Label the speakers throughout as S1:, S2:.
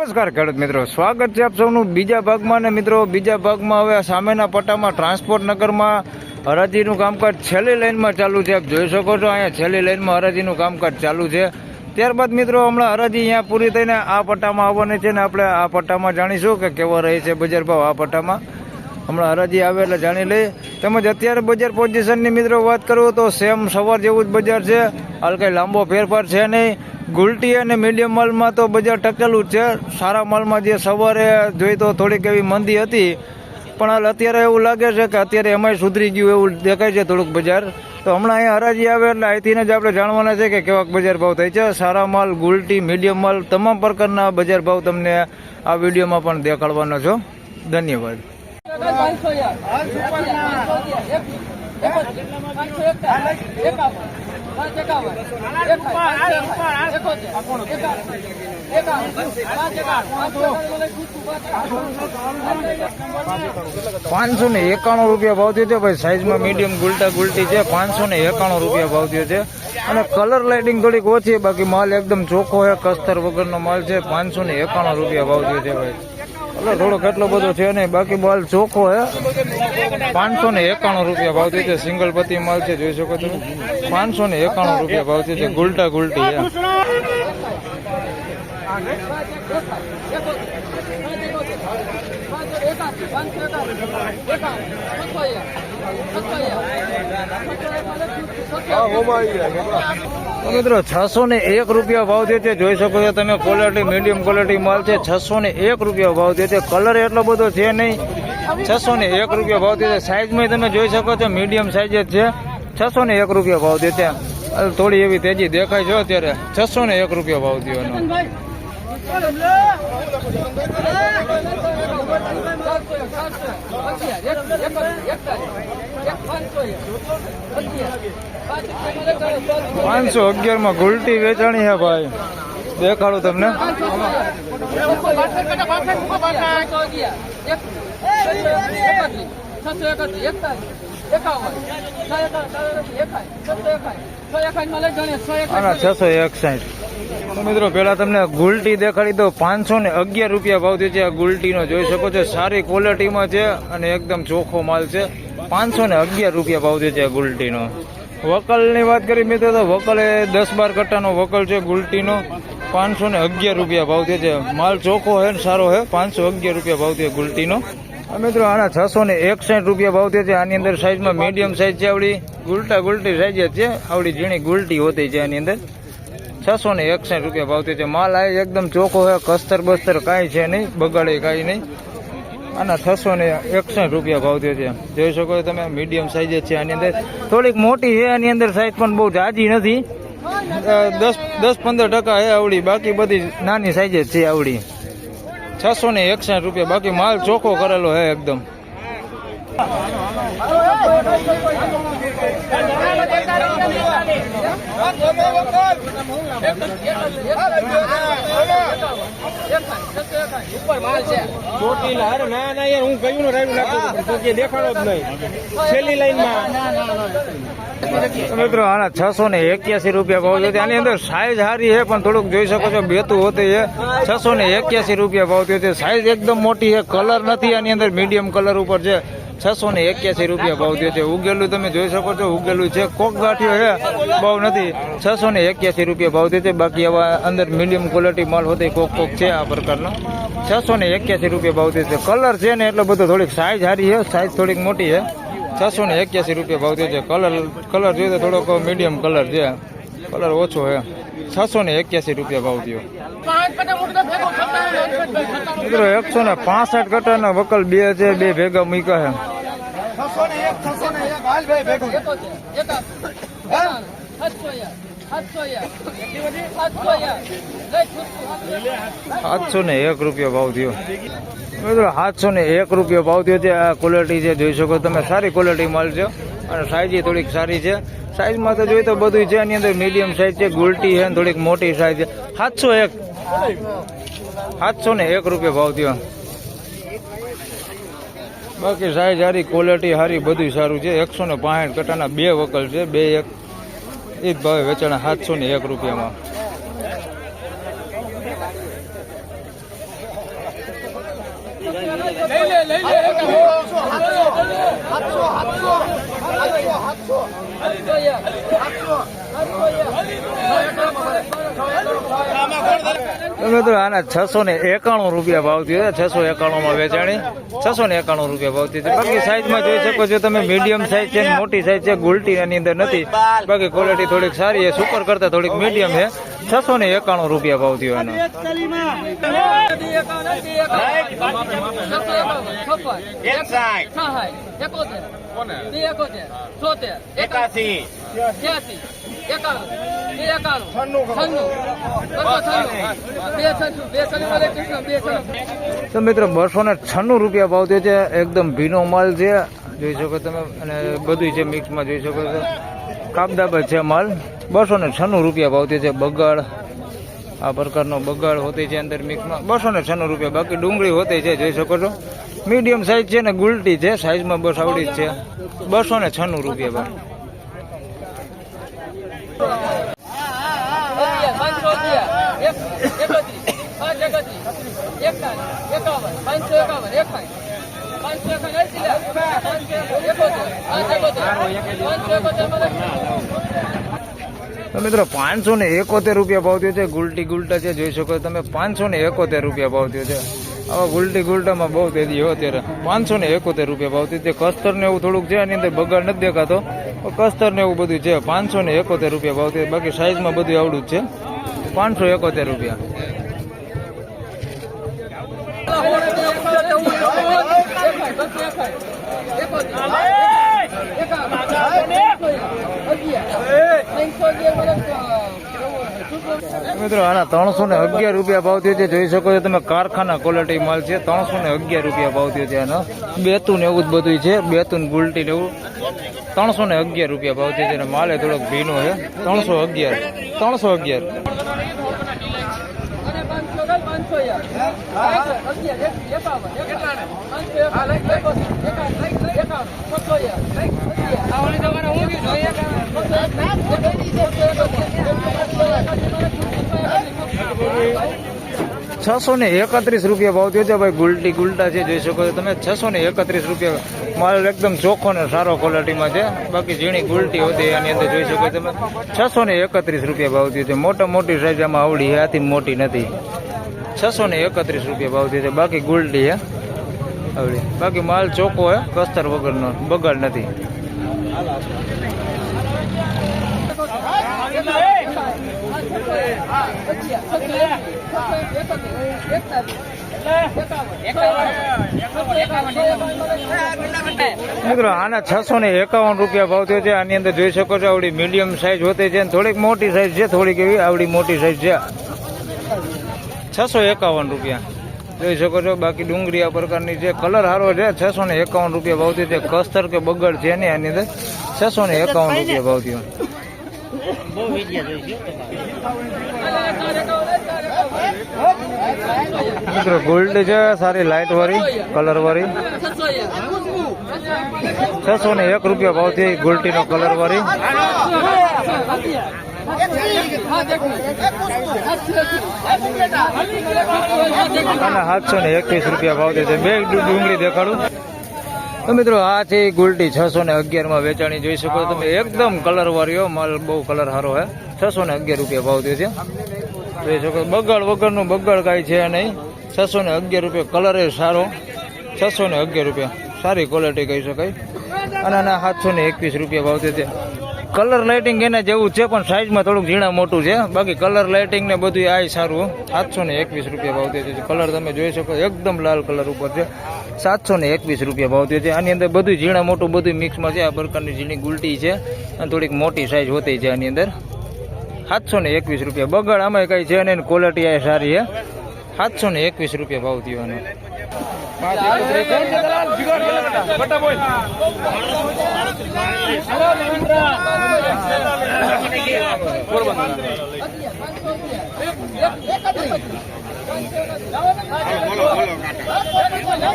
S1: નમસ્કાર ખેડૂત મિત્રો. સ્વાગત છે આપ સૌનું બીજા ભાગમાં. ને મિત્રો, બીજા ભાગમાં હવે સામેના પટ્ટામાં ટ્રાન્સપોર્ટ નગરમાં હરાજીનું કામકાજ છેલ્લી લાઈનમાં ચાલુ છે. આપ જોઈ શકો છો, અહીંયા છેલ્લી લાઈનમાં હરાજીનું કામકાજ ચાલુ છે. ત્યારબાદ મિત્રો, હમણાં હરાજી અહીંયા પૂરી થઈને આ પટ્ટામાં આવવાની છે ને આપણે આ પટ્ટામાં જાણીશું કે કેવો રહે છે બજાર ભાવ આ પટ્ટામાં. હમણાં હરાજી આવે એટલે જાણી લઈએ. તેમજ અત્યારે બજાર પોઝિશનની મિત્રો વાત કરું તો સેમ સવાર જેવું જ બજાર છે. હાલ કંઈ લાંબો ફેરફાર છે નહીં. ગુલટી અને મીડિયમ માલમાં તો બજાર ટકેલું જ છે. સારા માલમાં જે સવારે જોઈ તો થોડીક એવી મંદી હતી. પણ હાલ અત્યારે એવું લાગે છે કે અત્યારે એમાંય સુધરી ગયું એવું દેખાય છે થોડુંક બજાર. તો હમણાં અહીંયા હરાજી આવે એટલે અહીંથીને જ આપણે જાણવાના છે કે કેવાક બજાર ભાવ થાય છે. સારા માલ, ગુલટી મીડિયમ માલ તમામ પ્રકારના બજાર ભાવ તમને આ વિડીયોમાં પણ દેખાડવાનો છો. ધન્યવાદ.
S2: પાંચસો
S1: ને એકાણું રૂપિયા ભાવ થયો છે. ભાઈ સાઈઝમાં મીડિયમ ગુલટા ગુલટી છે. પાંચસો ને એકાણું રૂપિયા ભાવ થયો છે. અને કલર લાઇટિંગ થોડીક ઓછી બાકી માલ એકદમ ચોખ્ખો છે. કસ્તર વગરનો માલ છે. પાંચસો ને એકાણું રૂપિયા ભાવ થયો છે, ભાઈ. એટલે થોડો કેટલો બધો છે નહીં. બાકી માલ ચોખ્ખો છે. પાંચસો ને એકાણું રૂપિયા ભાવ છે સિંગલ પતિ માલ છે, જોઈ શકો તમે. પાંચસો ને એકાણું રૂપિયા ભાવ છે ગુલટા ગુલટી મિત્રો, છસો ને એક રૂપિયા ભાવ દે છે જોઈ શકો છો તમે ક્વોલિટી મીડિયમ ક્વોલિટી માલ છે, છસો ને એક રૂપિયા ભાવ દે છે કલર એટલો બધો છે નહીં. છસો ને એક રૂપિયા ભાવ થયો છે સાઈઝમાં તમે જોઈ શકો છો મીડિયમ સાઈઝ જ છે. છસો ને એક રૂપિયા ભાવ થયો ત્યાં થોડી એવી તેજી દેખાય છે અત્યારે. છસો ને એક રૂપિયા ભાવ થયો પાંચસો અગિયારમાં ગુલટી વેચાણી છે ભાઈ. દેખાડું તમને. છસો એકસાઠ તો મિત્રો પેલા તમને ગુલટી દેખાડી દો પાંચસો ને અગિયાર રૂપિયા ભાવ થયો છે આ ગુલટીનો જોઈ શકો છો સારી ક્વોલિટીમાં છે અને એકદમ ચોખ્ખો માલ છે પાંચસો ને અગિયાર રૂપિયા ભાવ થયો છે આ ગુલટીનો વકલની વાત કરી મિત્રો તો વકલ એ દસ બાર કટ્ટાનો વકલ છે ગુલટીનો પાંચસો ને અગિયાર રૂપિયા ભાવ થયો છે માલ ચોખ્ખો હે ને સારો હે પાંચસો અગિયાર રૂપિયા ભાવ થયો ગુલટીનો મિત્રો આના છસો ને એકસઠ રૂપિયા ભાવ થયો છે. આની અંદર સાઈઝમાં મીડિયમ સાઈઝ છે આવડી. ગુલટા ગુલટી સાઈઝ છે. આવડી ઝીણી ગુલટી હોતી છે આની અંદર. છસો ને એકસઠ રૂપિયા ભાવ થયો છે. માલ આ એકદમ ચોખ્ખો છે. કસ્તર બસ્તર કાંઈ છે નહીં. બગાડે કાંઈ નહીં. આના છસો ને એકસઠ રૂપિયા ભાવ થયો છે. જોઈ શકો તમે મીડિયમ સાઈઝ છે આની અંદર. થોડીક મોટી છે આની અંદર સાઈઝ પણ બહુ જાજી નથી. દસ દસ પંદર ટકા છે આવડી. બાકી બધી નાની સાઈઝ છે આવડી. છસો ને એકસઠ રૂપિયા. બાકી માલ ચોખ્ખો કરેલો હે એકદમ.
S3: ચોટીલા અરે ના ના યાર હું કયું ને રાયું નાખું તો દેખાડો જ નહીં છેલ્લી લાઈનમાં
S1: મિત્રો, આના છસો ને એક્યાસી રૂપિયા ભાવ થયો આની અંદર સાઈઝ સારી છે, પણ થોડુંક જોઈ શકો છો, બેતું હોતી છે. છસો ને એક્યાસી રૂપિયા ભાવ થયો છે સાઈઝ એકદમ મોટી છે કલર નથી, આની અંદર મીડિયમ કલર ઉપર છે. છસો ને એક્યાસી રૂપિયા ભાવ થયો છે. ઉગેલું તમે જોઈ શકો છો, ઉગેલું છે કોક ગાંઠિયો છે ભાવ નથી. છસો ને એક્યાસી રૂપિયા ભાવ થયો છે. બાકી આવા અંદર મીડિયમ ક્વોલિટી માલ હોતી કોક કોક છે આ પ્રકારનો. છસો ને એક્યાસી રૂપિયા ભાવ થયો છે. કલર છે ને એટલો બધો થોડીક સાઈઝ સારી છે સાઇઝ થોડીક મોટી છે. છસો ને એક્યાસી રૂપિયા ભાવ થયો છે. કલર કલર જોઈએ તો થોડોક મીડિયમ કલર છે. કલર ઓછો છે. છસો ને એક્યાસી રૂપિયા ભાવ થયો મિત્રો, એકસો ને પાસઠ કટાના વકલ બે છે, બે ભેગા મૂક્યા છે. સાતસો ને એક રૂપિયો ભાવ થયો. મિત્રો સાતસો ને એક રૂપિયા ભાવ થયો છે. આ ક્વોલિટી છે જોઈ શકો તમે સારી ક્વોલિટી માલ છે. અને સાઈઝ થોડીક સારી છે. સાઈઝમાં તો જોઈએ તો બધું છે. એની અંદર મીડિયમ સાઈઝ છે ગુલટી છે ને થોડીક મોટી સાઈઝ છે. સાતસો એક. સાતસો ને એક રૂપિયા ભાવ થયો. બાકી સાઈઝ સારી ક્વોલિટી સારી બધું સારું છે. એકસો ને પાંસઠ કટાના બે વકલ છે, બે એક. એ જ ભાવે વેચાણ સાતસો ને એક રૂપિયામાં. લઈ લે લઈ લે. મિત્રો આના છસો ને એકાણું રૂપિયા ભાવથી છે છસો એકાણું માં વેચાણી છસો ને એકાણું રૂપિયા ભાવથી છે બાકી સાઈઝમાં જોઈ શકો છો તમે મીડિયમ સાઈઝ છે ને મોટી સાઈઝ છે ગુલટી એની અંદર નથી. બાકી ક્વોલિટી થોડીક સારી છે સુપર કરતા થોડીક મીડિયમ છે. છસો ને એકાણું રૂપિયા ભાવ થયો એનો.
S2: એકાસી. એકાણું બે એકાણું છન્નું છન્નું. બે છન્નું બે છન્નું બે છન્નું.
S1: તો મિત્રો બસો ને છન્નું રૂપિયા ભાવ થયો છે. એકદમ ભીનો માલ છે. જોઈ શકો તમે અને બધું છે મિક્સમાં જોઈ શકો છો. કાપદાબત છે માલ. બસો ને છન્નું રૂપિયા ભાવ થયો છે. બગાડ આ પ્રકારનો બગાડ હોતી છે અંદર મિક્સમાં. બસો ને છન્નું રૂપિયા. બાકી ડુંગળી હોતી છે જોઈ શકો છો. મીડિયમ સાઈઝ છે ને ગુલટી છે. સાઈઝમાં બસ આવડી જ છે. બસો ને છન્નું રૂપિયા ભાવ. તો મિત્રો, પાંચસો ને એકોતેર રૂપિયા ભાવ થયો છે. ગુલટી ગુલટા છે, જોઈ શકો તમે, પાંચસો ને એકોતેર રૂપિયા ભાવ થયો છે. આવા ગુલટી ગુલટામાં બહુ તેજી હોય અત્યારે પાંચસો ને એકોતેર રૂપિયા ભાવ તે કસ્તર ને એવું થોડુંક છે એની અંદર બગાડ નથી દેખાતો કસ્તર ને એવું બધું છે પાંચસો ને એકોતેર રૂપિયા ભાવ થયો બાકી સાઈઝમાં બધું આવડું જ છે પાંચસો એકોતેર રૂપિયા મિત્રો, આના ત્રણસો ને અગિયાર રૂપિયા ભાવ થયો છે. જોઈ શકો છો તમે, કારખાના ક્વોલિટી માલ છે. ત્રણસો ને અગિયાર રૂપિયા ભાવ થયો છે આનો. બેતું એવું જ બધું છે. બેતું ગુલટી ને એવું. ત્રણસો ને અગિયાર રૂપિયા ભાવ થયો છે. અને માલ થોડોક ભીનો છે. ત્રણસો અગિયાર. ત્રણસો અગિયાર.
S2: અને પાંચસો ગઈ પાંચસો યાર અગિયાર એક એકાવન એકાવન પાંચસો એકાવન એકોતેર એકાવન એકાવન છસો યાર આ ઓલી તમારે હું કીધું
S1: છસો ને એકત્રીસ રૂપિયા ભાવ થયો છે ભાઈ, ગુલટી ગુલટા છે, જોઈ શકો છો તમે. છસો ને એકત્રીસ રૂપિયા માલ એકદમ ચોખ્ખો ને સારો ક્વોલિટીમાં છે. બાકી ઝીણી ગુલટી હોતી એની અંદર જોઈ શકો તમે. છસો ને એકત્રીસ રૂપિયા ભાવ થયો છે. મોટા મોટી સાઈઝ આમાં આવડી આથી મોટી નથી. છસો ને એકત્રીસ રૂપિયા ભાવ થયો છે. બાકી ગુલટી હે આવડી. બાકી માલ ચોખ્ખો હે કસ્તર વગરનો, બગાડ નથી. મિત્રો, આના છસો ને એકાવન રૂપિયા ભાવ થયો છે. આની અંદર જોઈ શકો છો, આવડી મીડિયમ સાઈઝ હોતી છે થોડીક મોટી સાઈઝ છે, થોડીક એવી આવડી મોટી સાઈઝ છે. છસો એકાવન રૂપિયા. જોઈ શકો છો, બાકી ડુંગળી આ પ્રકારની છે કલર સારો છે, છસો ને એકાવન રૂપિયા ભાવ થયો છે. કસ્તર કે બગડ છે ને આની અંદર છસો ને એકાવન રૂપિયા ભાવ થયો. મિત્રો ગોલ્ડ છે, સારી લાઇટ વાળી કલર વાળી. છસો ને એક રૂપિયા ભાવથી ગોલ્ટી નો કલર વાળી. અને સાતસો ને એકવીસ રૂપિયા ભાવ છે. બે ડુંગળી દેખાડું. તો મિત્રો આ છે ગુલટી છસો ને અગિયારમાં વેચાણી જોઈ શકો તમે. એકદમ કલર વાળ્યો માલ બહુ કલર સારો હે. છસો ને અગિયાર રૂપિયા ભાવ થયો છે. જોઈ શકો બગડ વગરનું બગડ કાંઈ છે નહીં. છસો ને અગિયાર રૂપિયા કલર એ સારો. છસો ને અગિયાર રૂપિયા. સારી ક્વોલિટી કહી શકાય. અને આના સાતસો ને એકવીસ રૂપિયા ભાવ થયો છે. કલર લાઇટિંગ એના જેવું છે, પણ સાઈઝમાં થોડુંક ઝીણા મોટું છે. બાકી કલર લાઇટિંગ ને બધું આ સારું સાતસો ને એકવીસ રૂપિયા ભાવ થયો છે. કલર તમે જોઈ શકો એકદમ લાલ કલર ઉપર છે. સાતસો ને એકવીસ રૂપિયા ભાવ થયો છે. આની અંદર બધું ઝીણા મોટું બધું મિક્સમાં છે. આ પ્રકારની ઝીણી ગુલટી છે. અને થોડીક મોટી સાઇઝ હોતી છે આની અંદર. સાતસો ને એકવીસ રૂપિયા. બગાડ આમાં કઈ છે ને ક્વોલિટી આ સારી છે સાતસો ને એકવીસ રૂપિયા ભાવ થયો આનો.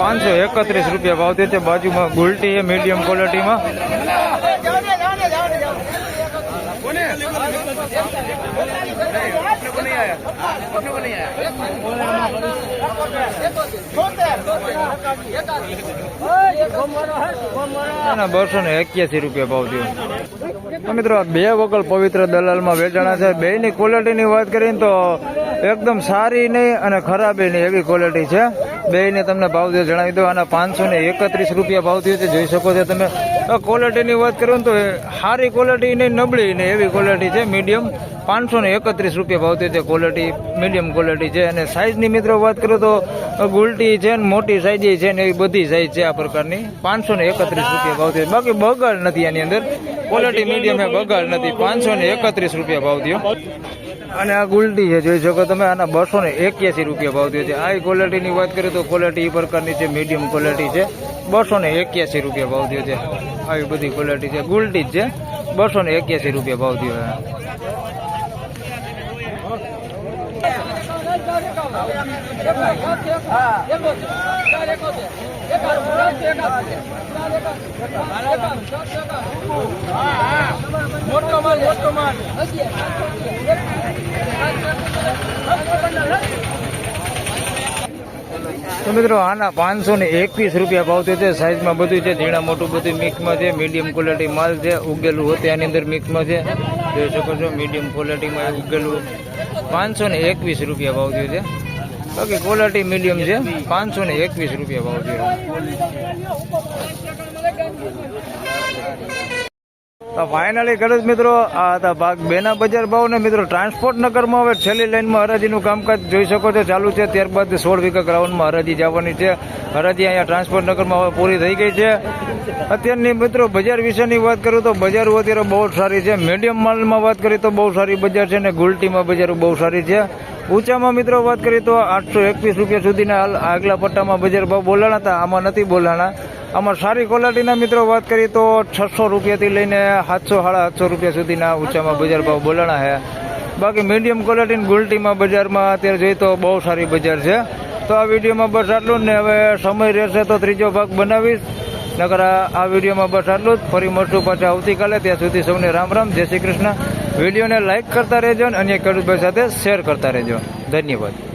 S1: પાંચસો એકત્રીસ રૂપિયા ભાવ તે છે. બાજુમાં ગુલટી છે મીડિયમ ક્વોલિટીમાં બસો ને એક્યાસી રૂપિયા ભાવ થયો મિત્રો બે વગલ પવિત્ર દલાલમાં વેચાણા છે. બેની ક્વોલિટીની વાત કરીએ તો એકદમ સારી નહીં અને ખરાબ નહીં એવી ક્વોલિટી છે. બેને તમને ભાવ દે જણાવી દો. આના પાંચસો ને એકત્રીસ રૂપિયા ભાવ થયો છે. જોઈ શકો છો તમે. ક્વોલિટીની વાત કરું ને તો સારી ક્વોલિટી નહીં નબળી નહીં એવી ક્વોલિટી છે. મીડિયમ પાંચસો ને એકત્રીસ રૂપિયા ભાવ થયો છે. ક્વોલિટી મીડિયમ ક્વોલિટી છે. અને સાઇઝની મિત્રો વાત કરું તો ગુલટી છે ને મોટી સાઇઝ છે ને એવી બધી સાઇઝ છે આ પ્રકારની. પાંચસો ને એકત્રીસ રૂપિયા ભાવ થયો બાકી બગાડ નથી આની અંદર. ક્વોલિટી મીડિયમ એ બગાડ નથી. પાંચસો ને એકત્રીસ રૂપિયા ભાવ થયો. અને આ ગુલટી છે જોઈ શકો તમે આના બસો ને એક્યાસી રૂપિયા ભાવ થયો છે આ ક્વોલિટીની વાત કરીએ તો ક્વોલિટી એ પ્રકારની છે મીડિયમ ક્વોલિટી છે. બસો ને એક્યાસી રૂપિયા ભાવ થયો છે આવી બધી ક્વોલિટી છે. ગુલટી જ છે. બસો ને એક્યાસી રૂપિયા ભાવ થયો
S2: મોટો માલ મોટો માલ.
S1: તો મિત્રો, આના પાંચસો ને એકવીસ રૂપિયા ભાવ છે. સાઈઝમાં બધું છે. ઝીણા, મોટું બધું મિક્સમાં છે. મીડિયમ ક્વોલિટી માલ છે. ઉગેલું હોય તેની અંદર મિક્સમાં છે. જોઈ શકો છો મીડિયમ ક્વોલિટીમાં ઉગેલું. પાંચસો ને એકવીસ રૂપિયા ભાવ છે. બાકી ક્વોલિટી મીડિયમ છે. પાંચસો ને એકવીસ રૂપિયા ભાવ તો ફાઇનલી ખેડૂત મિત્રો, આ હતા ભાગ બેના બજાર ભાવ ને મિત્રો ટ્રાન્સપોર્ટ નગરમાં હવે છેલ્લી લાઈનમાં હરાજીનું કામકાજ જોઈ શકો છો, ચાલુ છે. ત્યારબાદ સોળ વીઘા ગ્રાઉન્ડમાં હરાજી જવાની છે. હરાજી અહીંયા ટ્રાન્સપોર્ટ નગરમાં હવે પૂરી થઈ ગઈ છે. અત્યારની મિત્રો, બજાર વિશેની વાત કરું તો બજારો અત્યારે બહુ સારી છે. મીડિયમ માલમાં વાત કરીએ તો બહુ સારી બજાર છે ને ગુલટીમાં બજારો બહુ સારી છે. ઊંચામાં મિત્રો વાત કરીએ તો આઠસો એકવીસ રૂપિયા સુધીના આગલા પટ્ટામાં બજાર ભાવ બોલાણા હતા. આમાં નથી બોલાણા. આમાં સારી ક્વોલિટીના મિત્રો વાત કરીએ તો છસો રૂપિયાથી લઈને સાતસો, સાડા સાતસો રૂપિયા સુધીના ઊંચામાં બજાર ભાવ બોલાણા છે. બાકી મીડિયમ ક્વોલિટીની ગુલટીમાં બજારમાં અત્યારે જોઈએ તો બહુ સારી બજાર છે. તો આ વિડીયોમાં બસ આટલું જ ને હવે સમય રહેશે તો ત્રીજો ભાગ બનાવીશ. નકર આ આ વિડીયોમાં બસ આટલું જ. ફરી મળશું પાછા આવતીકાલે. ત્યાં સુધી સૌને રામ રામ. જય શ્રી કૃષ્ણ. વિડીયોને લાઇક કરતા રહેજો અને અન્ય ખેડૂતભાઈ સાથે શેર કરતા રહેજો. ધન્યવાદ.